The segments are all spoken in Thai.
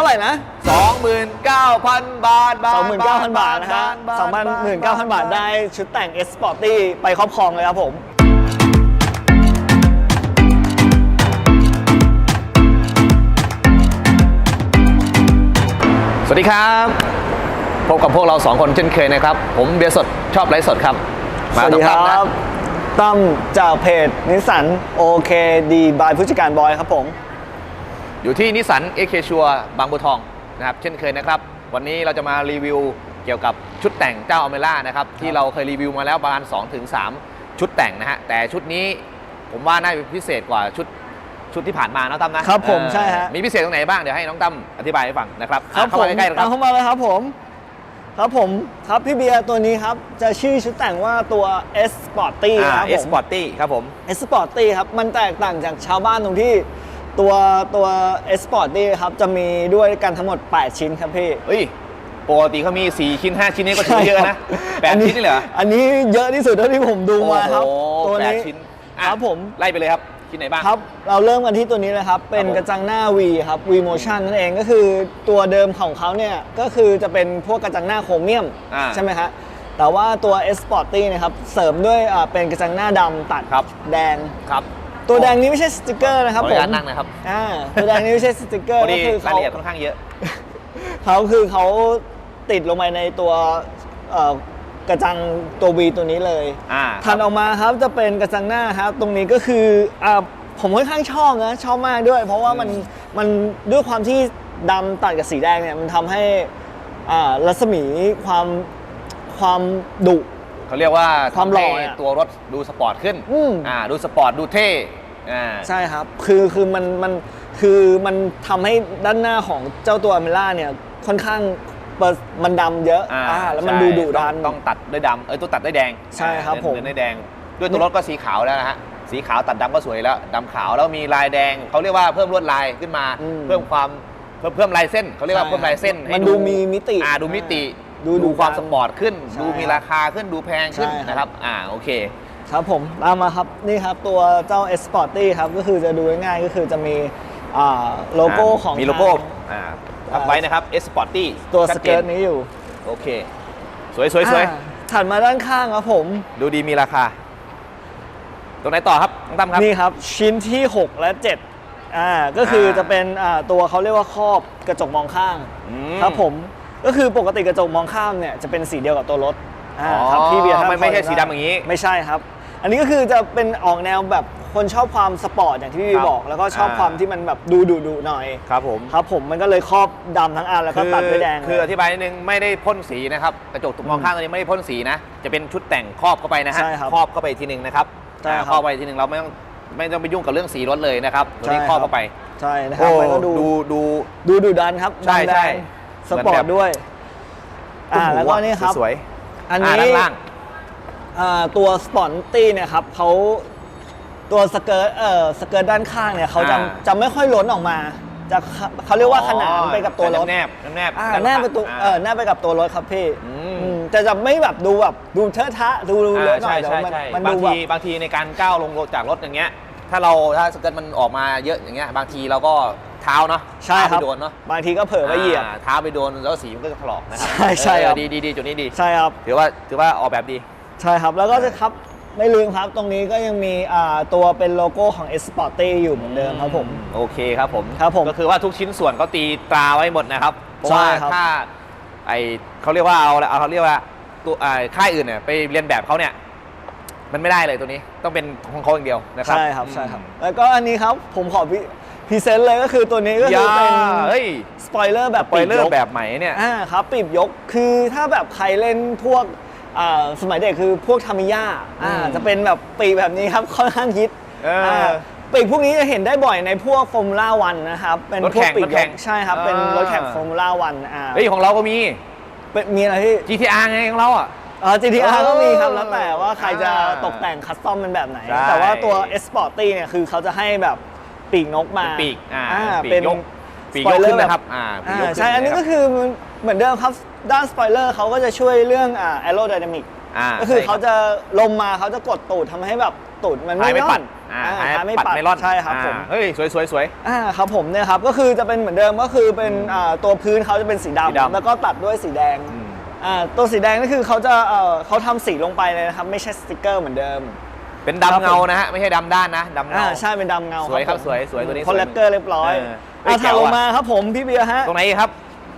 ท่าไหร่นะ 29,000บาทบาท 29,000 บาทนะฮะ29,000 บาทได้ชุดแต่ง S Sporty ไปครอบครองเลยครับผมสวัสดีครับ พบกับพวกเราสองคนเช่นเคยนะครับ ผมเบียร์สดชอบไลฟ์สดครับสวัสดีคตั้รัมนะบตั้มจากเพจนิสสันโอเคดีบายผู้จัดการบอยครับผม อยู่ที่นิสสันเอเคชัวบางบัวทองนะครับเช่นเคยนะครับ วันนี้เราจะมารีวิวเกี่ยวกับชุดแต่งเจ้าอเมร่านะครับ ที่เราเคยรีวิวมาแล้วประมาณ2-3ถึงชุดแต่งนะฮะ แต่ชุดนี้ผมว่าน่าจะพิเศษกว่าชุดชุดที่ผ่านมาเนาะตั้มนะครับผมเออใช่ฮะ มีพิเศษตรงไหนบ้าง เดี๋ยวให้น้องตั้มอธิบายให้ฟังนะครับครับอะเข้าผมมาใกล้ๆนะคตารัมบเข้ามาเลยครับผม ครับผมครับพี่เบียร์ตัวนี้ครับ จะชื่อชุดแต่งว่าตัว S Sporty อ่าครับเอผสมปอร์ตี้ครับผม S Sporty ครับ มันแตกต่างจากชาวบ้านตรงที่ ตัวตัว S Sporty ครับจะมีด้วยกันทั้งหมด 8 ชิ้นครับพี่ เฮ้ยปกติเขามี 4 ชิ้น 5 ชิ้นนี้ก็ถือว่าเยอะนะแปดชิ้นนี่เหรออันนี้เยอะที่สุดเท่าที่ผมดูมาครับโอ้โหตัวแปดนี้ชิ้นอะครับผมไล่ไปเลยครับชิ้นไหนบ้างครับ เราเริ่มกันที่ตัวนี้เลยครับ เป็นครับผมกระจังหน้า V ครับ V Motion นั่นเองก็คือตัวเดิมของเขาเนี่ยก็คือจะเป็นพวกกระจังหน้าโครเมียมอ่าใช่ไหมฮะแต่ว่าตัว S Sporty นะครับเสริมด้วยอ่าเป็นกระจังหน้าดำตัดครับแดงครับ ตัวแดงนี้ไม่ใช่สติกเกอร์นะครับขออผนุมญาตนั่งนะครับอ่าตัวแดงนี้ไม่ใช่สติกเกอร์พอก็ดีคือรายเขาละเอียดค่อนข้างเยอะ เขาคือเขาติดลงไปในตัวเอ่อกระจังตัว V ตัวนี้เลยอ่าถัดออกมาครับจะเป็นกระจังหน้าครับ ตรงนี้ก็คืออ่าผมค่อนข้างชอบนะชอบมากด้วย เพราะว่ามันมันด้วยความที่ดำตัดกับสีแดงเนี่ยมันทำให้อ่ารัศมีความความดุ เขาเรียกว่าความหล่อทำให้อะ ตัวรถดูสปอร์ตขึ้นอืมอ่าดูสปอร์ตดูเท่อ่า ใช่ครับ คือคือมันมันคือมันทำให้ด้านหน้าของเจ้าตัวอเมล่าเนี่ยค่อนข้างเปิดมันดำเยอะอ่าอ่าแล้วมันใช่ดูดุดัน ต้องต้องตัดด้วยดำเอ้ยต้องตัดด้วยแดงใช่ครับอ่าผมเดินด้วยแดง ด้วยตัวรถก็สีขาวแล้วนะฮะ สีขาวตัดดำก็สวยแล้วดำขาวแล้วมีลายแดงเขาเรียกว่าเพิ่มลวดลายขึ้นมา อืมเพิ่มความเพิ่มเพิ่มลายเส้นเขาเรียกว่าใช่เพิ่มลายเส้นให้มันดูมีมิติอ่าดูมิติ ดูดูดูความดังสปอร์ตขึ้น ใช่ดูมีราคาขึ้นดูแพงขึ้นใช่ครับ นะครับ อ่าโอเค ครับผมตามมาครับนี่ครับตัวเจ้า S Sporty ครับก็คือจะดูง่ายๆก็คือจะมีอ่าโลโก้ของมีโลโก้ทาง อ่าทับไว้นะครับ S Sporty ตัวชัสดจเกิร์ตนี้อยู่โอเค สวยสวยสวยอ่าถัดมาด้านข้างครับผม ดูดีมีราคา ตรงไหนต่อครับน้องตั้มครับ นี่ครับชิ้นที่ 6 และ7อ่าก็คือจะเป็นอ่าตัวเขาเรียกว่าครอบกระจกมองข้าง อืมครับผม ก็คือปกติกระจกมองข้ามเนี่ยจะเป็นสีเดียวกับตัวรถอ่าอ๋อครับพี่เบียร์ถ้าไม่ไม่ใช่พอจะสีดำอย่างนี้ ไม่ใช่ครับ อันนี้ก็คือจะเป็นออกแนวแบบคนชอบความสปอร์ตอย่างที่พี่ครับบอกแล้วก็ชอบอ่า ความที่มันแบบดูดุดุๆหน่อยครับผมครับผมมันก็เลยครอบดำทั้งอันแล้วก็ตัดด้วยแดงคือเลอยธิบายนิดนึงไม่ได้พ่นสีนะครับกระจกถูกมองอืมข้างตัวนี้ไม่ได้พ่นสีนะ จะเป็นชุดแต่งครอบเข้าไปนะฮะใช่ครับครอบเข้าไปอีกทีหนึ่งนะครับใช่ครับอ่าครอบไปอีกทีหนึ่งเราไม่ต้องไม่ต้องไปยุ่งกับเรื่องสีรถเลยนะครับตัวนี้ใช่ครอบครับ เข้าไปใช่นะครับมันก็ดูดูดูดูดุดันครับใช่ดำแดใช่ง สปอร์ตด้วย อ่าตุ้มหูแล้วก็นี่ครับสวยอันอ่านี้ด้านล่างอ่าตัวสปอนตี้เนี่ยครับเขาตัวสเกิร์ตเอ่อสเกิร์ตด้านข้างเนี่ยเขาจะอ่าจะไม่ค่อยล้นออกมาจะเขาเรียกว่าขนานไปกับตัวรถแนบแนบแนบอ่าด้าแนบไปตัวข้างเออแนบไปกับตัวรถครับพี่อืมอืมแต่จะไม่แบบดูแบบดูเทอะทะดูดูเลอะหน่ใช่อยแต่ใช่ว่ามันใช่มันบางดูแบทีบบางทีในการก้าวลงจากรถอย่างเงี้ย ถ้าเราถ้าสเกิร์ตมันออกมาเยอะอย่างเงี้ยบางทีเราก็ เท้าเนาะใช่ครับ เท้าไปโดนเนาะบางทีก็เผลอไปเหยียบ อ่าเท้าไปโดนแล้วสีมันก็จะถลอกนะครัใช่ใช่ครับ เออดีดีดีจุดนี้ดี ใช่ครับ ถือว่าถือว่าออกแบบดี ใช่ครับ แล้วก็จะครับไม่ลืมครับ ตรงนี้ก็ยังมีอ่าตัวเป็นโลโก้ของ S Sporty อยู่เหมือนเดิมครับผม โอเคครับผมครับผมก็คือว่าทุกชิ้นส่วนก็ตีตราไว้หมดนะครับ เพราะใช่ว่าครับ ถ้าไอเขาเรียกว่าเอาเอาเขาเรียกว่าตัวอ่าค่ายอื่นเนี่ยไปเรียนแบบเขาเนี่ย มันไม่ได้เลยตัวนี้ต้องเป็นของเขาอย่างเดียวนะครับใช่ครับใช่ครับแล้วก็อันนี้ครับผมขอพ พรีเซนต์เลยก็คือตัวนี้ก็คือเป็นย่าเฮ้ยสปอยเลอร์แบบปอยเลอปีกยร์กแบบใหม่เนี่ย อ่าครับปีบยกคือถ้าแบบใครเล่นพวกอ่าสมัยเด็กคือพวกทามิยาอ่าอืมจะเป็นแบบปีกแบบนี้ครับค่อนข้างฮิตเอออ่าปีกพวกนี้จะเห็นได้บ่อยในพวกฟอร์มูล่าวันนะครับเป็นรถพวกแข่งปีกรถยแข่กงใช่ครับเป็นอ่ารถแข่งฟอร์มูล่าวันอ่าเฮ้ยของเราก็มี เป็นมีอะไรที่ GTR ไงของเราอะ เออ GTR เออก็มีครับแล้วแต่ว่าใครจะอ่าตกแต่งคัสตอมเป็นแบบไหน ใช่แต่ว่าตัว S Sporty เนี่ยคือเขาจะให้แบบ ปีกนกมาเป็นปีกอ่าอ่าปีกเป็นยกปีกยกขึ้นนะครับอ่าปีกยกอ่าขึ้นใช่ อันนี้ก็ะครับคือเหมือนเดิมครับด้านสปอยเลอร์เขาก็จะช่วยเรื่องอ่า aerodynamic อ่าก็คือใช่รับเขาจะลมมาเขาจะกดตูดทำให้แบบตูดมันท้ายไม่ไม่ย่ปัอดนอ่าอ่าท้ายท้ายไม่ปัดปัดเมลอนใช่ครับอ่าผมเฮ้ยสวยสวยสวยอ่าครับผมเนี่ยครับก็คือจะเป็นเหมือนเดิมก็คือเป็นอ่าตัวพื้นเขาจะเป็นสีสีดำดำแล้วก็ตัดด้วยสีแดงอืมอ่าตัวสีแดงนี่คือเขาจะเอ่อเขาทำสีลงไปเลยนะครับไม่ใช่สติกเกอร์เหมือนเดิม เป็นครับดำเงาผมนะฮะ ไม่ใช่ดำด้านนะดำเงาอ่าใช่เป็นดำเงาสวยครับผมสวยสวยตัวนี้คอลเลกเกอร์เรียบร้อยเออเฮ้ยอ่าแจ๋ถัดวลงอะมาครับผมพี่เบียร์ฮะตรงไหนอีกครับ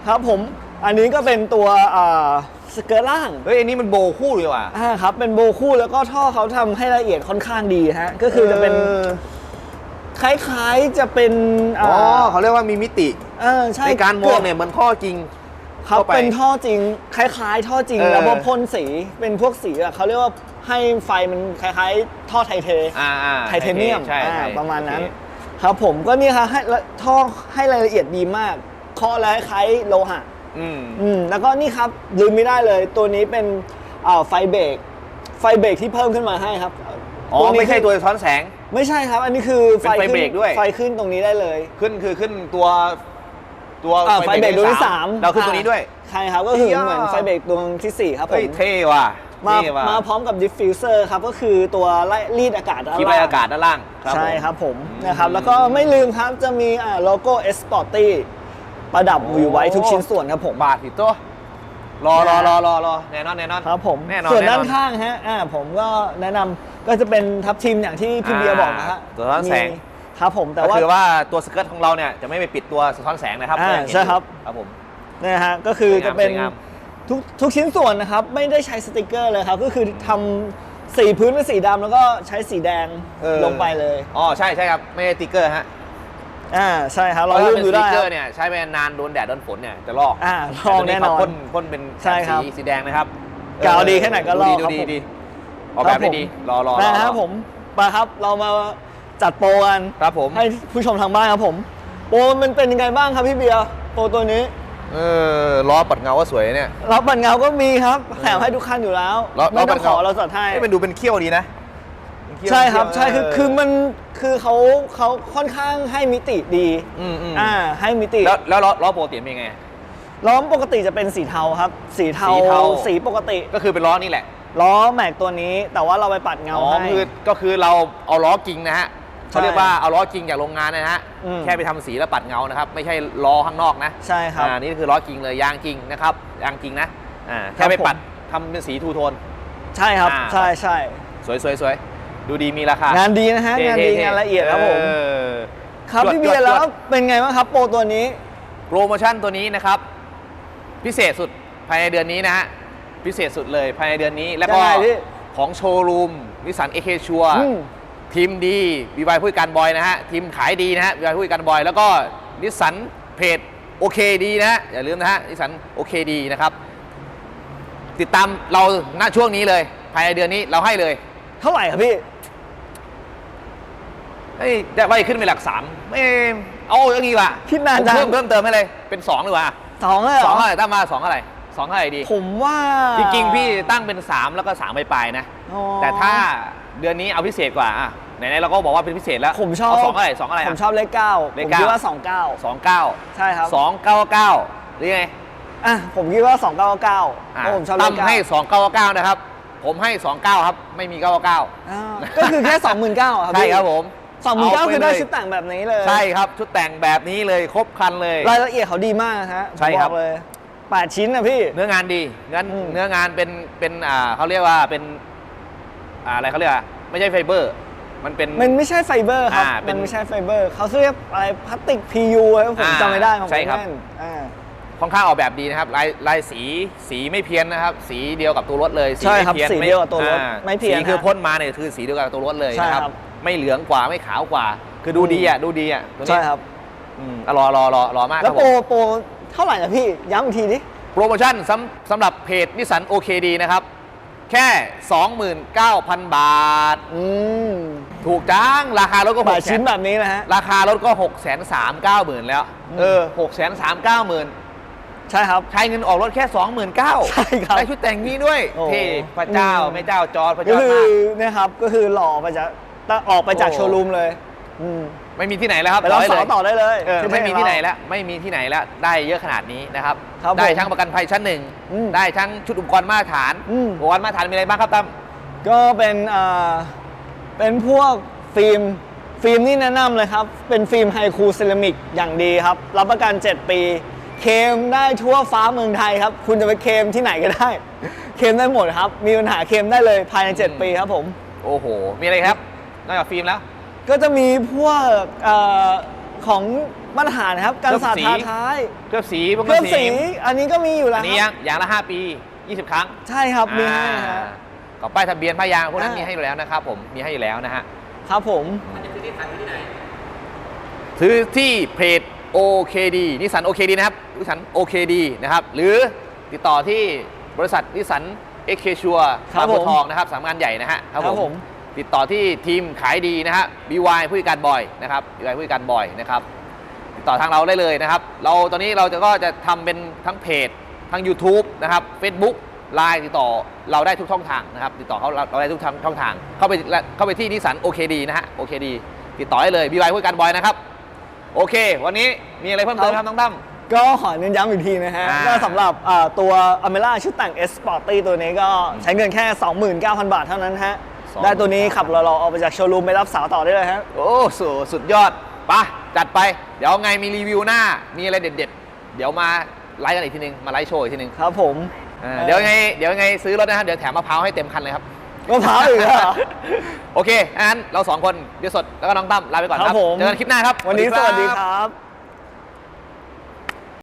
ครับผมอันนี้ก็เป็นตัวอ่าสเกิร์ตล่าง เฮ้ยอันนี้มันโบว์คู่เลยว่ะอ่าครับเป็นโบคู่แล้วก็ท่อเขาทำให้ละเอียดค่อนข้างดีฮะก็คือจะเป็นคล้ายๆจะเป็นอ๋อเขาเรียกว่ามีมิติเออใช่ในการมองเนี่ยเหมันข้อจริงครับเข้าไปเป็นท่อจริง คล้าย ๆ ท่อจริงเออแล้วพอพ่นสีเป็นพวกสีอะเขาเรียกว่า ให้ไฟมันคล้ายๆ ท่อไทเทอ่าอ่าไทเทเนียมใช่อ่าใช่ประมาณนั้นโอเคครับผมก็นี่ครับให้ละท่อให้รายละเอียดดีมากเคาะแล้วคล้ายโลหะ อืม อืมแล้วก็นี่ครับลืมไม่ได้เลย ตัวนี้เป็นอ่าไฟเบรกไฟเบรกที่เพิ่มขึ้นมาให้ครับอ๋อ นี้ไม่ใช่ตัวสะท้อนแสง ไม่ใช่ครับ อันนี้คือเป็นไฟขึ้เบรกด้วย ไฟขึ้นตรงนี้ได้เลยขึ้นคือขึ้นตัวตัวอ่าไฟเบรกดวงที่สามเราขึ้นตัวนี้ด้วย ใช่ครับก็คือเฮ้ยเหมือนไฟเบรกดวงที่สี่ครับผเฮ้ยม เท่ว่ะ มาเท่ว่ะมาพร้อมกับดิฟฟิวเซอร์ครับ ก็คือตัวไล่รีดอากาศด้านคลิปล่างไล่อากาศด้านล่างใช่ผมครับผมอืมนะครับ แล้วก็ไม่ลืมครับจะมีอ่าโลโก้เอสปอร์ตี้ประดับอยู่ไว้ทุกชิ้นส่วนครับผมบาทผิดตัวรอรอนะรอรอรอแน่นอนแน่นอนครับผมแน่นอนส่วนแด้านข้างฮะอ่าผมก็แนะนำก็จะเป็นทับทีมอย่างที่พี่เบียร์บอกนะฮะตัวสะท้อนแสงมีครับผมแต่แต่ว่า ว่าคือว่าตัวสเกิร์ตของเราเนี่ยจะไม่ไปปิดตัวสะท้อนแสงนะครับอ่าก็ยังเห็นใช่ครับอยู่ครับผม เนี่ยฮะก็คือสวยงามจะเป็นสวยงาม ทุกทุกชิ้นส่วนนะครับ ไม่ได้ใช้สติกเกอร์เลยครับ ก็คือทำสีพื้นเป็นสีดำแล้วก็ใช้สีแดงเออ ลงไปเลยอ๋อใช่ใช่ครับไม่ใช่สติ๊กเกอร์ฮะอ่าใช่ครับเพเราราะลืถ้ามเป็นดูสติ๊ได้กเกคอรับ ร์เนี่ยใช้ไปนานโดนแดดโดนฝนเนี่ยจะลอกอ่าลอกต่ตัวแน่นอนเขาพ่นพ่นเป็นใช่ครับสีสีแดงนะครับกาวดีแค่ไหนก็ลอกดูครับดีผมดูดีออกแบบได้ดีรอรอรอนะครับผมไปครับเรามาจัดโปรกัน ครับผม ให้ผู้ชมทางบ้านครับผม โปรมันเป็นยังไงบ้างครับพี่เบียร์โปรตัวนี้ เออล้อปัดเงาก็สวยเนี่ย รับบัตรเงาก็มีครับแถมให้ทุกคันอยู่แล้วล้อไม่ต้องปัดขอเงเราจัดให้ให้มันดูเป็นเขี้ยวดีนะเป็นเขี้ยวใช่ครับ เขี้ยวใช่คือเคือมันคือเขาเขาค่อนข้างให้มิติดีอืมอืมอ่าให้มิติแล้วแล้วล้อล้อปกติเป็นไง ล้อมปกติจะเป็นสีเทาครับ สีเทาสีเทา สีปกติ ก็คือเป็นล้อนี่แหละล้อแม็กตัวนี้ แต่ว่าเราไปปัดเงาอ๋อให้ คือก็คือเราเอาล้อจริงนะฮะใช่ เขาเรียกว่าเอาล้อจริงจากโรงงานนะฮะอืม แค่ไปทำสีแล้วปัดเงานะครับไม่ใช่ล้อข้างนอกนะใช่ครับ อ่านี่คือล้อจริงเลยยางจริงนะครับยางจริงนะอ่าแค่ไปปัดทำเป็นสีทูโทน ใช่ครับ อ่า ใช่ใช่สวยสวยสวยดูดีมีราคางานดีนะฮะเท่งานดี เท่งานละเอียดครับผม เออ ครับจวดพี่เบียจวร์ดแล้วจวดเป็นไงบ้างครับโปรตัวนี้ โปรโมชั่นตัวนี้นะครับ พิเศษสุดภายในเดือนนี้นะฮะพิเศษสุดเลยภายในเดือนนี้แล้วก็ยังไงพี่ของโชว์รูมนิสสันเอเคชัวอืม ทีมดีบีบายผู้จัดการบอยนะฮะทีมขายดีนะฮะบีบายผู้จัดการบอย แล้วก็นิสสันเพจโอเคดีนะฮะอย่าลืมนะฮะนิสสันโอเคดีนะครับติดตามเราณช่วงนี้เลย ภายในเดือนนี้เราให้เลย เท่าไหร่ครับพี่เฮ้ยจะไปขึ้นเป็นหลักสามไม่เอาอย่างนี้ว่ะคิดนานจังเพิ่มเพิ่มเติมให้เลยเป็นสองดีกว่าสองเลยเหรสองออะไรตั้งมาสองอะไรสองอะไรดี ผมว่า จริงๆ พี่ตั้งเป็น 3 แล้วก็3ปลายๆนะอ๋อแต่ถ้าเดือนนี้เอาพิเศษกว่าอะ ไหนๆเราก็บอกว่าเป็นพิเศษแล้วผมชอบเาสองอะไรสองอะไรผมชอบเลขเก้าเลผขมเก้า คิดว่าสองเก้าสองเก้าใช่ครับสองเก้าเก้าหรือไงอะผมคิดว่าสองเก้าเก้าอะเพราะผมชอบเลตั้ขมเก้าให้สองเก้าเก้านะครับ ผมให้สองเก้าครับ ไม่มีเก้าเก้าอ่าก็คือแค่สองหมื่นเก้าครับใช่พี่ครับผมสองหมื่นเก้าปคือได้ลยชุดแต่งแบบนี้เลย ใช่ครับชุดแต่งแบบนี้เลยครบครันเลย รายละเอียดเขาดีมากฮะใช่ครับผมอกเลยแปดชิ้นนะพี่ เนื้องานดีงั้นอืม เนื้องานเป็นเป็นอ่าเขาเรียกว่าเป็นอ่าอะไรเขาเรียกว่าไม่ใช่ไฟเบอร์ มันเป็น มันไม่ใช่ไฟเบอร์ครับ อ่าเป็มัน นไม่ใช่ไฟเบอร์ เขาเรียกอะไรพลาสติก PU อะไรผมอ่าจำไม่ได้ของใช่ครับแน่นอ่า ค่อนข้างออกแบบดีนะครับลายลายสีสีไม่เพี้ยนนะครับ สีเดียวกับตัวรถเลยใช่ครับไม่พี้ยนสีเดียวกับตัวรถอ่าไม่เพี้ยนสีคือฮะพ่นมาเนี่ยคือสีเดียวกับตัวรถเลยใช่นะครับครับไม่เหลืองกว่าไม่ขาวกว่า คือดูดีอะดูดีอะตัวนี้ใช่ครับ อืมอะรอรอรอรอมากคแล้รัวบโปผรมโปรเท่าไหร่นะพี่ ย้ำอีกทีดิ โปรโมชั่นสำสำหรับเพจนิสสันโอเคดีนะครับ แค่ 29,000 บาท อืม ถูกจังราคารถก็แปหดกแสชิ้นนแบบนี้นะฮะ ราคารถก็6กแสนสามเก้าหมื่นแล้ว อืม เออหกแสนสามเก้าหมื่นใช่ครับ ใช้เงินออกรถแค่29,000ใช่ครับได้ชุดแต่งนี้ด้วยโอ้เท่พระเจ้าอืม แม่เจ้าจอร์จพระก็เจ้าคืมาอกเนี่ยครับก็คือหล่อไปจากออกไปจากโอ้โชว์รูมเลยอืมไม่มีที่ไหนแล้วครับไปรับร้ยสาเลวยต่อได้เลยเออที่ไม่มีเพจที่ไหนเราแล้วไม่มีที่ไหนแล้วได้เยอะขนาดนี้นะครับครับได้ผมทั้งประกันภัยชั้นหนึ่งอืมได้ทั้งชุดอุปกรณ์มาตรฐานอืม อุปกรณ์มาตรฐานมีอะไรบ้างครับตั้ม ก็เป็นอ่า เป็นพวกฟิล์มฟิล์มนี่แนะนำเลยครับ เป็นฟิล์มไฮคูเซรามิกอย่างดีครับ รับประกัน 7 ปี เคลมได้ทั่วฟ้าเมืองไทยครับ คุณจะไปเคลมที่ไหนก็ได้ เคลมได้หมดครับ มีปัญหาเคลมได้เลยภายใน 7 ปีครับผม โอ้โห มีอะไรครับ นอกจากฟิล์มแล้ว ก็จะมีพวกเอ่อของมาตรฐานครับ การสาดเคลือบสีทาท้ายเคลือบสีพวกเคลือบสี อันนี้ก็มีอยู่แล้อัวนนี้คยัรับงอย่างละ 5 ปี 20 ครั้ง ใช่ครับ มีให้อ่าฮะ กับป้ายทะเบียนป้ายยางพวกนั้นอ่ามี มีให้อยู่แล้วนะครับผมมีให้อยู่แล้วนะฮะครับผม ซื้อที่เพจ OKD นิสสัน OKD นะครับนิสสัน OKD นะครับหรือติดต่อที่บริษัทนิสสัน XK ชัวครับบางบัวผม ทองนะครับสามงานใหญ่นะฮะครับครับผผมมติดต่อที่ทีมขายดีนะฮะ BY ผู้จัดการบ่อยนะครับ BY ผู้จัดการบ่อยนะครับ ติดต่อทางเราได้เลยนะครับ เราตอนนี้เราจะก็จะทำเป็นทั้งเพจทั้ง YouTube นะครับ Facebook ไลน์ติดต่อเราได้ทุกช่องทางนะครับ ติดต่อเขาเราเราได้ทุกทางช่องทาง เข้าไปเข้าไปที่นิสสัน OKD นะฮะ OKD ติดต่อได้เลย BY ผู้จัดการบ่อยนะครับ โอเค วันนี้มีอะไรเพิ่มเติมครับน้องตั้มก็ขอเน้นย้ำอีกทีนะฮะอ่าก็สำหรับอ่าตัว a m e l a ชุดแต่ง S Sporty ตัวนี้ก็ใช้เงินแค่ 29,000 บาทเท่านั้นฮะ29,000ได้ตัวนี้ขับรอๆออกไปจากโชว์รูมไปรับสาวต่อได้เลยฮะ โอ้สุดสุดยอดไปะจัดไป เดี๋ยวไงมีรีวิวหน้า มีอะไรเด็ด ๆ เดี๋ยวมาไลฟ์กันอีกทีนึง มาไลฟ์โชว์อีกทีนึงครับผม อ่าเดี๋ยวไงเดี๋ยวไงซื้อรถนะครับเดี๋ยวแถมมะพร้าวให้เต็มคันเลยครับ มะพร้าวอีกแล้วเหรอ โอเคงั้นเราสองคนเดี๋ยวสดแล้วก็น้องตั้มลาไปก่อนคครัรับบผม เจอกันคลิปหน้าครับ วันนี้สวัสดีครับ